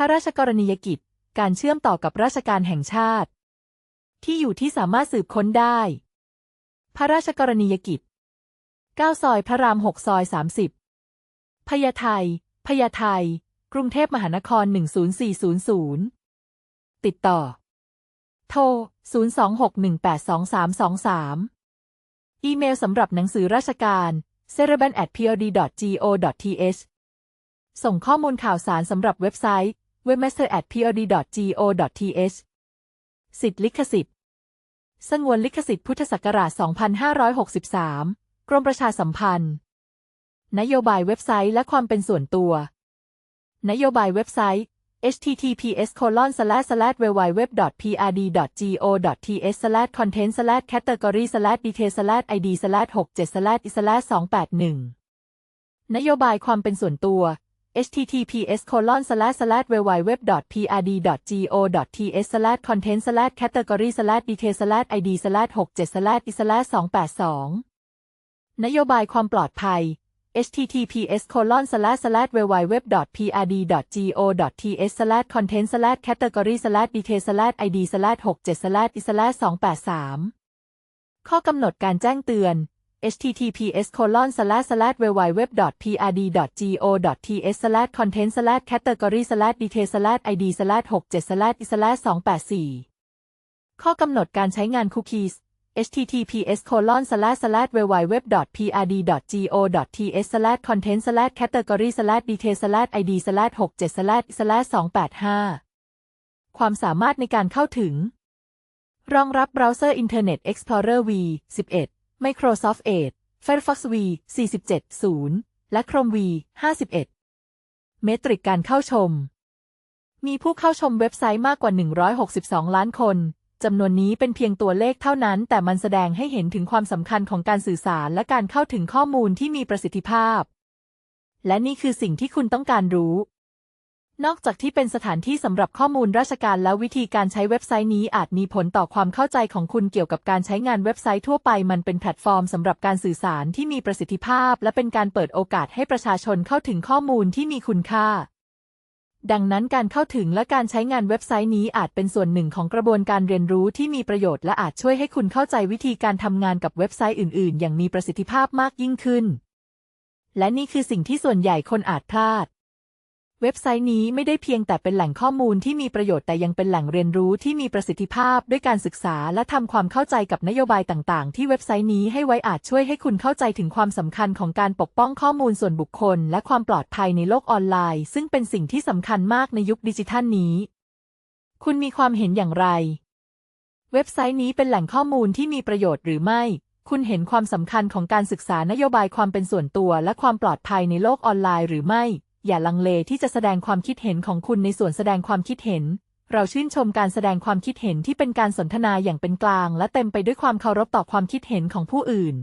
พระราชกรณียกิจ การเชื่อมต่อกับราชการแห่งชาติ ที่อยู่ที่สามารถสืบค้นได้ พระราชกรณียกิจ 9 ซอยพระราม 6 ซอย 30 พญาไทพญาไทกรุงเทพมหานคร 10400 ติดต่อ โทร 026182323 อีเมลสำหรับหนังสือราชการ c e r e b a n p o d g o t h ส่งข้อมูลข่าวสารสำหรับเว็บไซต์ webmaster@pod.go.th สิทธิลิขสิทธิ์ สงวนลิขสิทธิ์พุทธศักราช 2563 กรมประชาสัมพันธ์ นโยบายเว็บไซต์และความเป็นส่วนตัว นโยบายเว็บไซต์ https colon slash slash www prd go th slash content slash category slash detail slash id slash 67 slash slash 281 นโยบายความเป็นส่วนตัว https colon slash slash www prd go th slash content slash category slash detail slash id slash 67 slash i slash 282 นโยบายความปลอดภัย https colon slash slash www prd go th slash content slash category slash detail slash id slash 67 slash i slash 283 ข้อกำหนดการแจ้งเตือน https colon slash slash www prd go th slash content slash category slash detail slash id slash 67 slash slash 284 ข้อกำหนดการใช้งานคุกกี้ https colon slash slash www prd go th slash content slash category slash detail slash id slash 67 slash i slash 285 ความสามารถในการเข้าถึง รองรับเบราว์เซอร์ Internet Explorer v 11 Microsoft Edge Firefox v 47และ Chrome v 51 เมตริกการเข้าชม มีผู้เข้าชมเว็บไซต์มากกว่า 162 ล้านคน จำนวนนี้เป็นเพียงตัวเลขเท่านั้น แต่มันแสดงให้เห็นถึงความสำคัญของการสื่อสารและการเข้าถึงข้อมูลที่มีประสิทธิภาพ และนี่คือสิ่งที่คุณต้องการรู้ นอกจากที่เป็นสถานที่สำหรับข้อมูลราชการแล้ววิธีการใช้เว็บไซต์นี้อาจมีผลต่อความเข้าใจของคุณเกี่ยวกับการใช้งานเว็บไซต์ทั่วไป มันเป็นแพลตฟอร์มสำหรับการสื่อสารที่มีประสิทธิภาพ และเป็นการเปิดโอกาสให้ประชาชนเข้าถึงข้อมูลที่มีคุณค่า ดังนั้นการเข้าถึงและการใช้งานเว็บไซต์นี้อาจเป็นส่วนหนึ่งของกระบวนการเรียนรู้ที่มีประโยชน์และอาจช่วยให้คุณเข้าใจวิธีการทำงานกับเว็บไซต์อื่น ๆ อย่างมีประสิทธิภาพมากยิ่งขึ้น และนี่คือสิ่งที่ส่วนใหญ่คนอาจพลาด เว็บไซต์นี้ไม่ได้เพียงแต่เป็นแหล่งข้อมูลที่มีประโยชน์แต่ยังเป็นแหล่งเรียนรู้ที่มีประสิทธิภาพ ด้วยการศึกษาและทำความเข้าใจกับนโยบายต่าง ๆ ที่เว็บไซต์นี้ให้ไว้อาจช่วยให้คุณเข้าใจถึงความสำคัญของการปกป้องข้อมูลส่วนบุคคล และความปลอดภัยในโลกออนไลน์ ซึ่งเป็นสิ่งที่สำคัญมากในยุคดิจิทัลนี้ คุณมีความเห็นอย่างไร เว็บไซต์นี้เป็นแหล่งข้อมูลที่มีประโยชน์หรือไม่ คุณเห็นความสำคัญของการศึกษานโยบายความเป็นส่วนตัว และความปลอดภัยในโลกออนไลน์หรือไม่ อย่าลังเลที่จะแสดงความคิดเห็นของคุณในส่วนแสดงความคิดเห็น เราชื่นชมการแสดงความคิดเห็นที่เป็นการสนทนาอย่างเป็นกลาง และเต็มไปด้วยความเคารพต่อความคิดเห็นของผู้อื่น